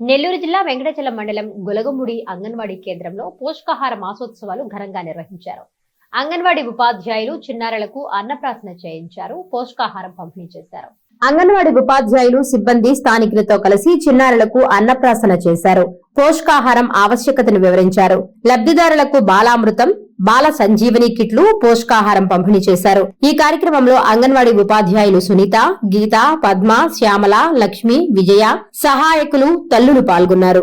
నెల్లూరు జిల్లా వెంకటచలం మండలం గులగముడి అంగన్వాడీ కేంద్రంలో పోషకాహార మాసోత్సవాలు ఘనంగా నిర్వహించారు. అంగన్వాడీ ఉపాధ్యాయులు చిన్నారులకు అన్నప్రాసన చేయించారు పోషకాహారం పంపిణీ చేశారు. అంగన్వాడీ ఉపాధ్యాయులు సిబ్బంది స్థానికులతో కలిసి చిన్నారులకు అన్నప్రాసన చేశారు. పోషకాహారం ఆవశ్యకతను వివరించారు. లబ్ధిదారులకు బాలామృతం బాల సంజీవని కిట్లు పోషకాహారం పంపిణీ చేశారు. ఈ కార్యక్రమంలో అంగన్వాడీ ఉపాధ్యాయులు సునీత గీత పద్మ శ్యామల లక్ష్మి విజయ సహాయకులు తల్లులు పాల్గొన్నారు.